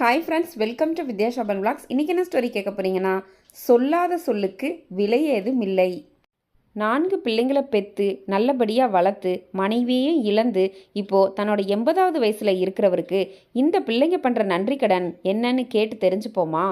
Hi friends welcome to வித்யாஷாபன் ஷாபன் இன்றைக்கி என்ன ஸ்டோரி கேட்க போகிறீங்கன்னா சொல்லாத சொல்லுக்கு விலை ஏதும் இல்லை. நான்கு பிள்ளைங்களை பெற்று நல்லபடியாக வளர்த்து மனைவியையும் இழந்து இப்போது தன்னோட எண்பதாவது வயசில் இருக்கிறவருக்கு இந்த பிள்ளைங்க பண்ணுற நன்றி கடன் என்னன்னு கேட்டு தெரிஞ்சுப்போமா?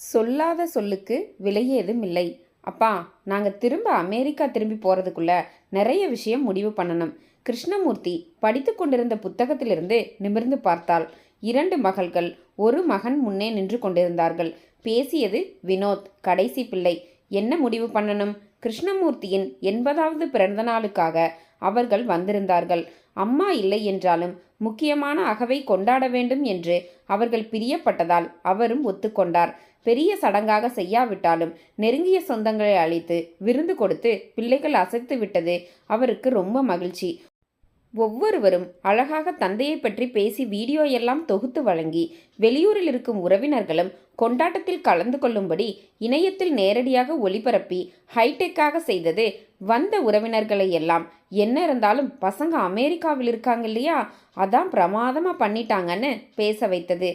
சொல்லாத சொல்லுக்கு விலை ஏதும் இல்லை. அப்பா நாங்கள் திரும்ப அமெரிக்கா திரும்பி போகிறதுக்குள்ள நிறைய விஷயம் முடிவு பண்ணணும். கிருஷ்ணமூர்த்தி படித்து கொண்டிருந்த புத்தகத்திலிருந்து நிமிர்ந்து பார்த்தாள். இரண்டு மகள்கள் ஒரு மகன் முன்னே நின்று கொண்டிருந்தார்கள். பேசியது வினோத் கடைசி பிள்ளை. என்ன முடிவு பண்ணணும்? கிருஷ்ணமூர்த்தியின் எண்பதாவது பிறந்த நாளுக்காக அவர்கள் வந்திருந்தார்கள். அம்மா இல்லை என்றாலும் முக்கியமான அகவை கொண்டாட வேண்டும் என்று அவர்கள் பிரியப்பட்டதால் அவரும் ஒத்துக்கொண்டார். பெரிய சடங்காக செய்யாவிட்டாலும் நெருங்கிய சொந்தங்களை அழைத்து விருந்து கொடுத்து பிள்ளைகள் அசைத்து விட்டது அவருக்கு ரொம்ப மகிழ்ச்சி. ஒவ்வொருவரும் அழகாக தந்தையை பற்றி பேசி வீடியோ எல்லாம் தொகுத்து வழங்கி வெளியூரில் இருக்கும் உறவினர்களும் கொண்டாட்டத்தில் கலந்து கொள்ளும்படி இணையத்தில் நேரடியாக ஒளிபரப்பி ஹைடெக்காக செய்தது வந்த உறவினர்களை எல்லாம். என்ன இருந்தாலும் பசங்க அமெரிக்காவில் இருக்காங்க இல்லையா? அதான் பிரமாதமாக பண்ணிட்டாங்கன்னு பேச வைத்தது.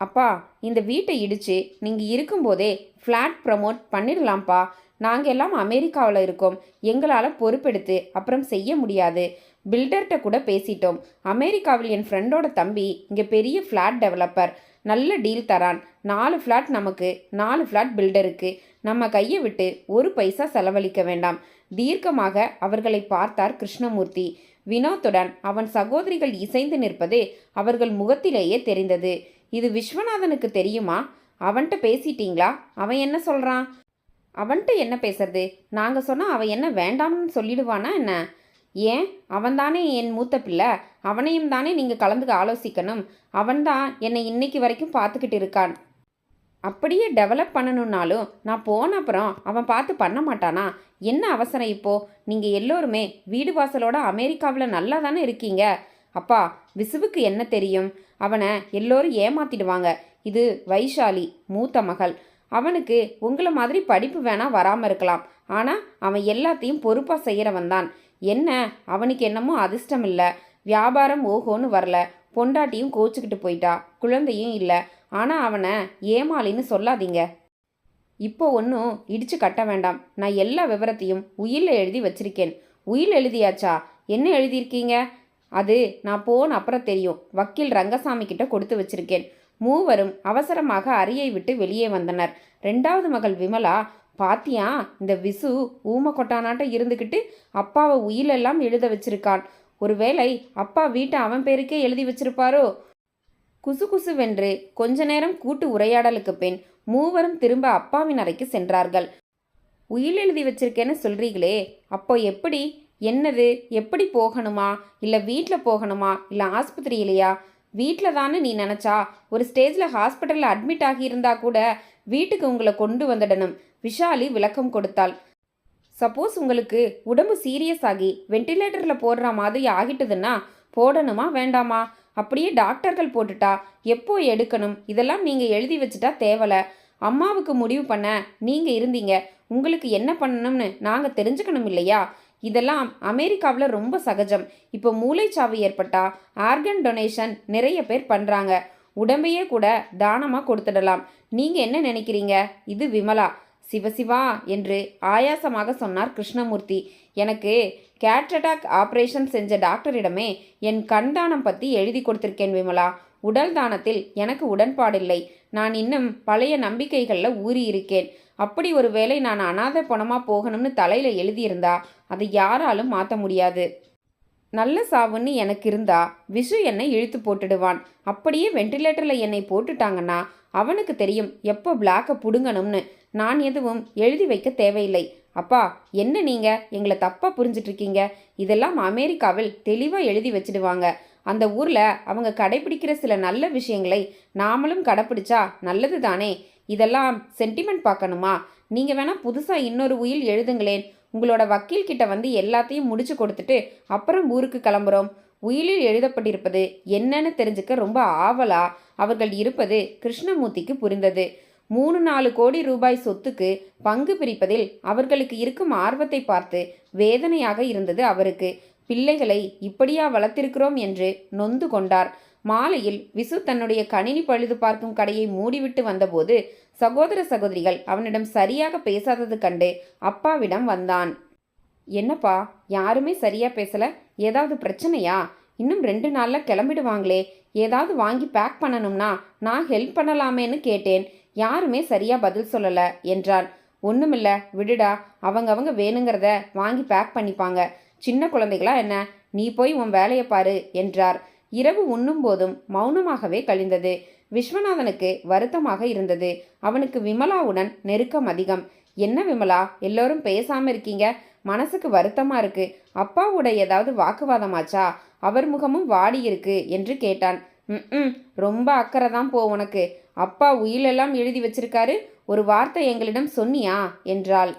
அப்பா இந்த வீட்டை இடித்து நீங்கள் இருக்கும்போதே ஃப்ளாட் ப்ரமோட் பண்ணிடலாம்ப்பா. நாங்கள் எல்லாம் அமெரிக்காவில் இருக்கோம். எங்களால் பொறுப்பெடுத்து அப்புறம் செய்ய முடியாது. பில்டர்கிட்ட கூட பேசிட்டோம். அமெரிக்காவில் என் ஃப்ரெண்டோட தம்பி இங்கே பெரிய ஃப்ளாட் டெவலப்பர். நல்ல டீல் தரான். நாலு ஃப்ளாட் நமக்கு நாலு ஃப்ளாட் பில்டருக்கு. நம்ம கையை விட்டு ஒரு பைசா செலவழிக்க வேண்டாம். தீர்க்கமாக அவர்களை பார்த்தார் கிருஷ்ணமூர்த்தி. வினோத்துடன் அவன் சகோதரிகள் இசைந்து நிற்பது அவர்கள் முகத்திலேயே தெரிந்தது. இது விஸ்வநாதனுக்கு தெரியுமா? அவன்கிட்ட பேசிட்டீங்களா? அவன் என்ன சொல்கிறான் அவன்கிட்ட என்ன பேசுறது? நாங்கள் சொன்னால் அவன் என்ன வேண்டாம்னு சொல்லிடுவானா என்ன? ஏன்? அவன்தானே என் மூத்த பிள்ளை. அவனையும் தானே நீங்கள் கலந்துக்க ஆலோசிக்கணும். அவன்தான் என்னை இன்னைக்கு வரைக்கும் பார்த்துக்கிட்டு இருக்கான். அப்படியே டெவலப் பண்ணணுன்னாலும் நான் போன அப்புறம் அவன் பார்த்து பண்ண மாட்டானா? என்ன அவசரம் இப்போ? நீங்கள் எல்லோருமே வீடு வாசலோட அமெரிக்காவில் நல்லா தானே இருக்கீங்க? அப்பா விசுவுக்கு என்ன தெரியும்? அவனை எல்லோரும் ஏமாத்திடுவாங்க. இது வைஷாலி மூத்த மகள். அவனுக்கு உங்களை மாதிரி படிப்பு வேணால் வராமல் இருக்கலாம். ஆனால் அவன் எல்லாத்தையும் பொறுப்பாக செய்கிறவன் தான். என்ன? அவனுக்கு என்னமோ அதிர்ஷ்டம் இல்லை. வியாபாரம் ஓஹோன்னு வரல. பொண்டாட்டியும் கோச்சிக்கிட்டு போயிட்டா. குழந்தையும் இல்லை. ஆனால் அவனை ஏமாளின்னு சொல்லாதீங்க. இப்போ ஒன்றும் இடிச்சு கட்ட வேண்டாம். நான் எல்லா விவரத்தையும் உயிரில் எழுதி வச்சிருக்கேன். உயில் எழுதியாச்சா? என்ன எழுதியிருக்கீங்க? அது நான் போன அப்புறம் தெரியும். வக்கீல் ரங்கசாமி கிட்ட கொடுத்து வச்சிருக்கேன். மூவரும் அவசரமாக அறையை விட்டு வெளியே வந்தனர். ரெண்டாவது மகள் விமலா பாத்தியா இந்த விசு ஊம கொட்டானாட்ட இருந்துக்கிட்டு அப்பாவை உயிலெல்லாம் எழுத வச்சிருக்கான் ஒருவேளை அப்பா வீட்டை அவன் பேருக்கே எழுதி வச்சிருப்பாரோ? குசு குசுவென்று கொஞ்ச நேரம் கூட்டு உரையாடலுக்கு பின் மூவரும் திரும்ப அப்பாவின் அறைக்கு சென்றார்கள். உயில் எழுதி வச்சிருக்கேன்னு சொல்றீங்களே அப்போ எப்படி? என்னது? எப்படி போகணுமா? இல்லை வீட்டில் போகணுமா? இல்லை ஆஸ்பத்திரியிலையா? வீட்டில் தானே நீ நினச்சா ஒரு ஸ்டேஜில் ஹாஸ்பிட்டலில் அட்மிட் ஆகியிருந்தா கூட வீட்டுக்கு உங்களை கொண்டு வந்துடணும். விஷாலி விளக்கம் கொடுத்தாள். சப்போஸ் உங்களுக்கு உடம்பு சீரியஸ் ஆகி வெண்டிலேட்டரில் போடுற மாதிரி ஆகிட்டுதுன்னா போடணுமா வேண்டாமா? அப்படியே டாக்டர்கள் போட்டுட்டா எப்போ எடுக்கணும்? இதெல்லாம் நீங்கள் எழுதி வச்சுட்டா தேவலை. அம்மாவுக்கு முடிவு பண்ண நீங்கள் இருந்தீங்க. உங்களுக்கு என்ன பண்ணணும்னு நாங்கள் தெரிஞ்சுக்கணும் இல்லையா? இதெல்லாம் அமெரிக்காவில் ரொம்ப சகஜம். இப்போ மூளைச்சாவு ஏற்பட்டால் ஆர்கன் டொனேஷன் நிறைய பேர் பண்ணுறாங்க உடம்பையே கூட தானமாக கொடுத்துடலாம். நீங்கள் என்ன நினைக்கிறீங்க? இது விமலா. சிவசிவா என்று ஆயாசமாக சொன்னார் கிருஷ்ணமூர்த்தி. எனக்கு கேட் அட்டாக் ஆப்ரேஷன் செஞ்ச டாக்டரிடமே என் கண் தானம் பற்றி எழுதி கொடுத்துருக்கேன் விமலா. உடல் தானத்தில் எனக்கு உடன்பாடில்லை. நான் இன்னும் பழைய நம்பிக்கைகளில் ஊறி இருக்கேன் அப்படி ஒரு வேளை நான் அனாதை பணமாக போகணும்னு தலையில் எழுதியிருந்தா அதை யாராலும் மாற்ற முடியாது. நல்ல சாவுன்னு எனக்கு இருந்தா விஷு என்னை இழுத்து போட்டுடுவான். அப்படியே வெண்டிலேட்டரில் என்னை போட்டுட்டாங்கன்னா அவனுக்கு தெரியும் எப்போ பிளாக்கை புடுங்கணும்னு. நான் எதுவும் எழுதி வைக்க தேவையில்லை. அப்பா என்ன நீங்கள் எங்களை தப்பாக புரிஞ்சிட்ருக்கீங்க. இதெல்லாம் அமெரிக்காவில் தெளிவாக எழுதி வச்சிடுவாங்க. அந்த ஊரில் அவங்க கடைபிடிக்கிற சில நல்ல விஷயங்களை நாமளும் கடைப்பிடிச்சா நல்லது தானே? இதெல்லாம் சென்டிமெண்ட் பார்க்கணுமா? நீங்கள் வேணால் புதுசாக இன்னொரு உயில் எழுதுங்களேன். உங்களோட வக்கீல் கிட்ட வந்து எல்லாத்தையும் முடிச்சு கொடுத்துட்டு அப்புறம் ஊருக்கு கிளம்புறோம். உயிலில் எழுதப்பட்டிருப்பது என்னன்னு தெரிஞ்சுக்க ரொம்ப ஆவலா அவர்கள் இருப்பது கிருஷ்ணமூர்த்திக்கு புரிந்தது. மூணு நாலு கோடி ரூபாய் சொத்துக்கு பங்கு பிரிப்பதில் அவர்களுக்கு இருக்கும் ஆர்வத்தை பார்த்து வேதனையாக இருந்தது அவருக்கு. பிள்ளைகளை இப்படியா வளர்த்திருக்கிறோம் என்று நொந்து கொண்டார். மாலையில் விசு தன்னுடைய கணினி பழுது பார்க்கும் கடையை மூடிவிட்டு வந்தபோது சகோதர சகோதரிகள் அவனிடம் சரியாக பேசாதது கண்டு அப்பாவிடம் வந்தான். என்னப்பா யாருமே சரியா பேசல? ஏதாவது பிரச்சனையா? இன்னும் ரெண்டு நாள்ல கிளம்பிடுவாங்களே. ஏதாவது வாங்கி பேக் பண்ணணும்னா நான் ஹெல்ப் பண்ணலாமேன்னு கேட்டேன். யாருமே சரியா பதில் சொல்லல என்றான். ஒண்ணுமில்ல விடுடா. அவங்கவங்க வேணுங்கிறத வாங்கி பேக் பண்ணிப்பாங்க. சின்ன குழந்தைகளா என்ன? நீ போய் உன் வேலையை பாரு என்றார். இரவு உண்ணும் போதும் மௌனமாகவே கழிந்தது. விஸ்வநாதனுக்கு வருத்தமாக இருந்தது. அவனுக்கு விமலாவுடன் நெருக்கம் அதிகம். என்ன விமலா எல்லோரும் பேசாம இருக்கீங்க? மனசுக்கு வருத்தமா இருக்கு. அப்பாவோட ஏதாவது வாக்குவாதமாச்சா? அவர் முகமும் வாடி இருக்கு என்று கேட்டான். ம் ரொம்ப அக்கறை தான் போ உனக்கு. அப்பா உயிலெல்லாம் எழுதி வச்சிருக்காரு. ஒரு வார்த்தை எங்களிடம் சொன்னியா? என்றாள்.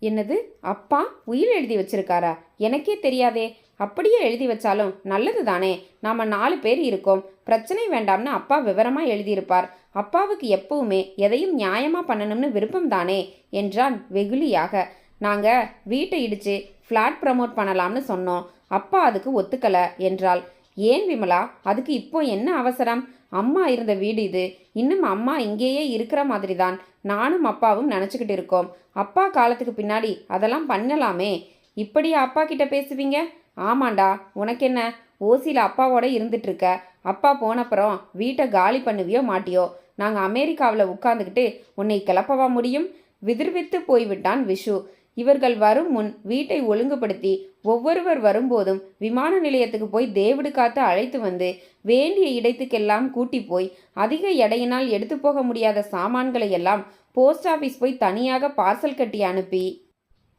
என்னது? அப்பா உயிர் எழுதி வச்சிருக்காரா? எனக்கே தெரியாதே. அப்படியே எழுதி வச்சாலும் நல்லது தானே நாம் நாலு பேர் இருக்கோம். பிரச்சனை வேண்டாம்னு அப்பா விவரமாக எழுதியிருப்பார். அப்பாவுக்கு எப்பவுமே எதையும் நியாயமாக பண்ணணும்னு விருப்பம் தானே என்றான் வெகுளியாக. நாங்கள் வீட்டை இடித்து ஃப்ளாட் ப்ரமோட் பண்ணலாம்னு சொன்னோம். அப்பா அதுக்கு ஒத்துக்கலை என்றாள். ஏன் விமலா? அதுக்கு இப்போ என்ன அவசரம்? அம்மா இருந்த வீடு இது. இன்னும் அம்மா இங்கேயே இருக்கிற மாதிரி தான் நானும் அப்பாவும் நினச்சிக்கிட்டு இருக்கோம். அப்பா காலத்துக்கு பின்னாடி அதெல்லாம் பண்ணலாமே. இப்படியா அப்பா கிட்ட பேசுவீங்க? ஆமாண்டா உனக்கு என்ன ஓசியில் அப்பாவோட இருந்துட்டு இருக்க. அப்பா போனப்புறம் வீட்டை காலி பண்ணுவியோ மாட்டியோ? நாங்கள் அமெரிக்காவில் உட்காந்துக்கிட்டு உன்னை கிளப்பவா முடியும்? விதிர்வித்து போய்விட்டான் விஷு. இவர்கள் வரும் முன் வீட்டை ஒழுங்குபடுத்தி ஒவ்வொருவர் வரும்போதும் விமான நிலையத்துக்கு போய் தேவிடு காத்து அழைத்து வந்து வேண்டிய இடத்துக்கெல்லாம் கூட்டி போய் அதிக எடையினால் எடுத்து போக முடியாத சாமான்களை எல்லாம் போஸ்ட் ஆஃபீஸ் போய் தனியாக பார்சல் கட்டி அனுப்பி.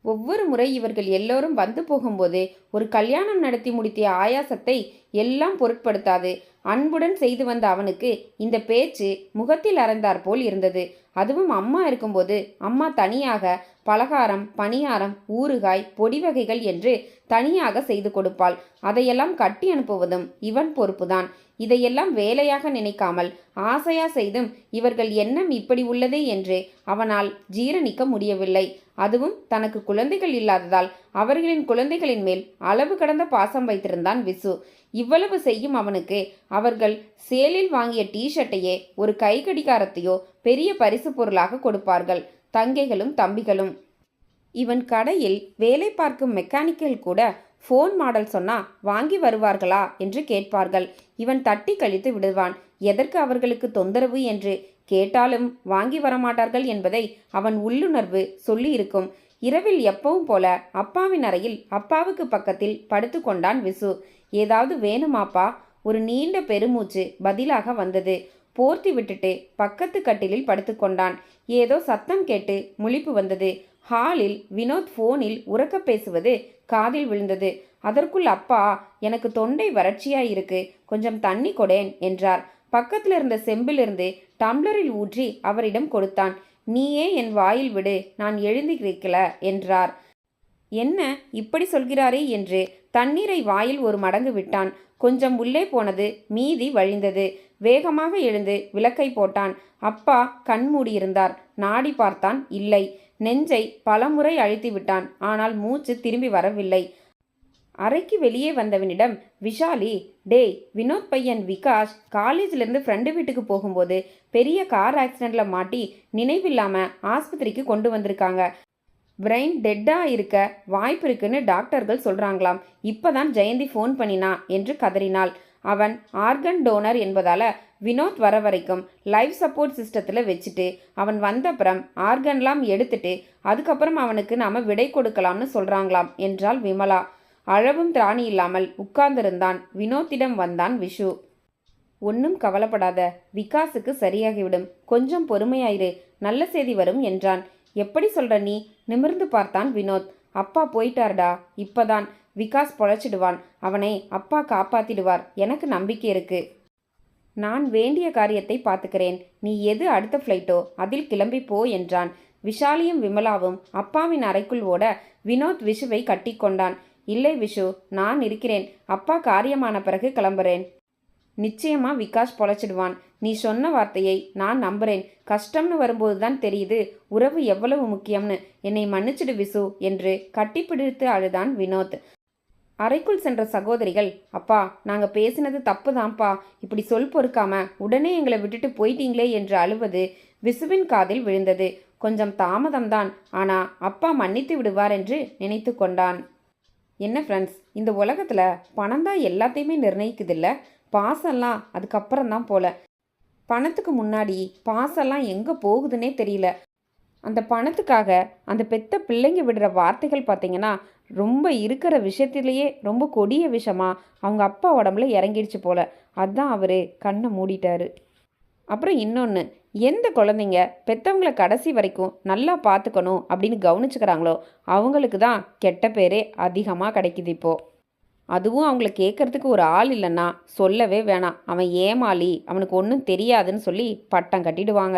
ஒவ்வொரு முறை இவர்கள் எல்லோரும் வந்து போகும்போது ஒரு கல்யாணம் நடத்தி முடித்திய ஆயாசத்தை எல்லாம் பொருட்படுத்தாது. அன்புடன் செய்து வந்த அவனுக்கு இந்த பேச்சு முகத்தில் அறந்தாற் போல் இருந்தது. அதுவும் அம்மா இருக்கும்போது அம்மா தனியாக பலகாரம் பணியாரம் ஊறுகாய் பொடி வகைகள் என்று தனியாக செய்து கொடுப்பாள். அதையெல்லாம் கட்டி அனுப்புவதும் இவன் பொறுப்புதான். இதையெல்லாம் வேலையாக நினைக்காமல் ஆசையா செய்தும் இவர்கள் எண்ணம் இப்படி உள்ளதே என்று அவனால் ஜீரணிக்க முடியவில்லை. அதுவும் தனக்கு குழந்தைகள் இல்லாததால் அவர்களின் குழந்தைகளின் மேல் அளவு கடந்த பாசம் வைத்திருந்தான் விசு. இவ்வளவு செய்யும் அவனுக்கு அவர்கள் சேலில் வாங்கிய டிஷர்ட்டையே ஒரு கை கடிகாரத்தையோ பெரிய பரிசு பொருளாக கொடுப்பார்கள். தங்கைகளும் தம்பிகளும். இவன் கடையில் வேலை பார்க்கும் மெக்கானிக்கல் கூட ஃபோன் மாடல் சொன்னா வாங்கி வருவார்களா என்று கேட்பார்கள். இவன் தட்டி கழித்து விடுவான். எதற்கு அவர்களுக்கு தொந்தரவு என்று கேட்டாலும் வாங்கி வரமாட்டார்கள் என்பதை அவன் உள்ளுணர்வு சொல்லி இருக்கும் இரவில் எப்பவும் போல அப்பாவின் அறையில் அப்பாவுக்கு பக்கத்தில் படுத்து கொண்டான் விசு. ஏதாவது வேணுமாப்பா? ஒரு நீண்ட பெருமூச்சு பதிலாக வந்தது. போர்த்தி விட்டுட்டு பக்கத்து கட்டிலில் படுத்துக்கொண்டான் ஏதோ சத்தம் கேட்டு முழிப்பு வந்தது. ஹாலில் வினோத் ஃபோனில் உறக்க பேசுவது காதில் விழுந்தது. அதற்குள் அப்பா எனக்கு தொண்டை வறட்சியாய் இருக்கு. கொஞ்சம் தண்ணி கொடேன் என்றார். பக்கத்தில் இருந்த செம்பிலிருந்து டம்ளரில் ஊற்றி அவரிடம் கொடுத்தான். நீயே என் வாயில் விடு. நான் எழுந்திருக்கல என்றார். என்ன? இப்படி சொல்கிறாரே என்று தண்ணீரை வாயில் ஒரு மடங்கு விட்டான். கொஞ்சம் உள்ளே போனது மீதி வழிந்தது. வேகமாக எழுந்து விளக்கை போட்டான். அப்பா கண் மூடியிருந்தார். நாடி பார்த்தான். இல்லை. நெஞ்சை பலமுறை அழுத்தி விட்டான் ஆனால் மூச்சு திரும்பி வரவில்லை. அறைக்கு வெளியே வந்தவனிடம் விஷாலி டேய் வினோத் பையன் விகாஷ் காலேஜ்லேருந்து ஃப்ரெண்டு வீட்டுக்கு போகும்போது பெரிய கார் ஆக்சிடெண்ட்டில் மாட்டி நினைவில்லாமல் ஆஸ்பத்திரிக்கு கொண்டு வந்திருக்காங்க. பிரெயின் டெட்டாக இருக்க வாய்ப்பு இருக்குன்னு டாக்டர்கள் சொல்கிறாங்களாம் இப்போதான் ஜெயந்தி ஃபோன் பண்ணினா என்று கதறினாள். அவன் ஆர்கன் டோனர் என்பதால் வினோத் வர வரைக்கும் லைஃப் சப்போர்ட் சிஸ்டத்தில் வச்சுட்டு அவன் வந்தப்புறம் ஆர்கன்லாம் எடுத்துட்டு அதுக்கப்புறம் அவனுக்கு நாம் விடை கொடுக்கலாம்னு சொல்கிறாங்களாம் என்றாள் விமலா. அழவும் திராணி இல்லாமல் உட்கார்ந்திருந்தான். வினோத்திடம் வந்தான் விஷு. ஒன்றும் கவலைப்படாத. விகாஸுக்கு சரியாகிவிடும். கொஞ்சம் பொறுமையாயிரு. நல்ல செய்தி வரும் என்றான். எப்படி சொல்ற நீ? நிமிர்ந்து பார்த்தான் வினோத். அப்பா போயிட்டார்டா. இப்பதான். விகாஸ் பொழைச்சிடுவான். அவனை அப்பா காப்பாத்திடுவார். எனக்கு நம்பிக்கை இருக்கு. நான் வேண்டிய காரியத்தை பார்த்துக்கிறேன். நீ எது அடுத்த ஃப்ளைட்டோ அதில் கிளம்பி போ என்றான். விஷாலியும் விமலாவும் அப்பாவின் அறைக்குள் ஓட வினோத் விஷுவை கட்டிக்கொண்டான் இல்லை விஷு நான் இருக்கிறேன். அப்பா காரியமான பிறகு கிளம்புறேன். நிச்சயமா விகாஷ் பொழைச்சிடுவான். நீ சொன்ன வார்த்தையை நான் நம்புறேன். கஷ்டம்னு வரும்போது தான் தெரியுது உறவு எவ்வளவு முக்கியம்னு. என்னை மன்னிச்சிடு விசு என்று கட்டிப்பிடித்து அழுதான் வினோத். அறைக்குள் சென்ற சகோதரிகள் அப்பா நாங்கள் பேசினது தப்பு தான்ப்பா இப்படி சொல் பொறுக்காம உடனே எங்களை விட்டுட்டு போயிட்டீங்களே என்று அழுவது விசுவின் காதில் விழுந்தது. கொஞ்சம் தாமதம்தான். ஆனா அப்பா மன்னித்து விடுவார் என்று நினைத்து கொண்டான். என்ன ஃப்ரெண்ட்ஸ் இந்த உலகத்தில் பணம் தான் எல்லாத்தையுமே நிர்ணயிக்குதில்ல? பாசம்லாம் அதுக்கப்புறம் தான் போல. பணத்துக்கு முன்னாடி பாசம்லாம் எங்கே போகுதுன்னே தெரியல. அந்த பணத்துக்காக அந்த பெத்த பிள்ளைங்க விடுற வார்த்தைகள் பார்த்தீங்கன்னா ரொம்ப இருக்கிற விஷயத்திலேயே ரொம்ப கொடிய விஷமா அவங்க அப்பா உடம்புல இறங்கிடுச்சு போல. அதுதான் அவர் கண்ணை மூடிட்டார். அப்புறம் இன்னொன்று எந்த குழந்தைங்க பெற்றவங்கள கடைசி வரைக்கும் நல்லா பார்த்துக்கணும் அப்படின்னு கவனிச்சுக்கிறாங்களோ அவங்களுக்கு தான் கெட்ட பேரே அதிகமாக கிடைக்குது இப்போது அதுவும் அவங்கள கேட்குறதுக்கு ஒரு ஆள் இல்லைன்னா சொல்லவே வேணாம். அவன் ஏமாளி அவனுக்கு ஒன்றும் தெரியாதுன்னு சொல்லி பட்டம் கட்டிடுவாங்க.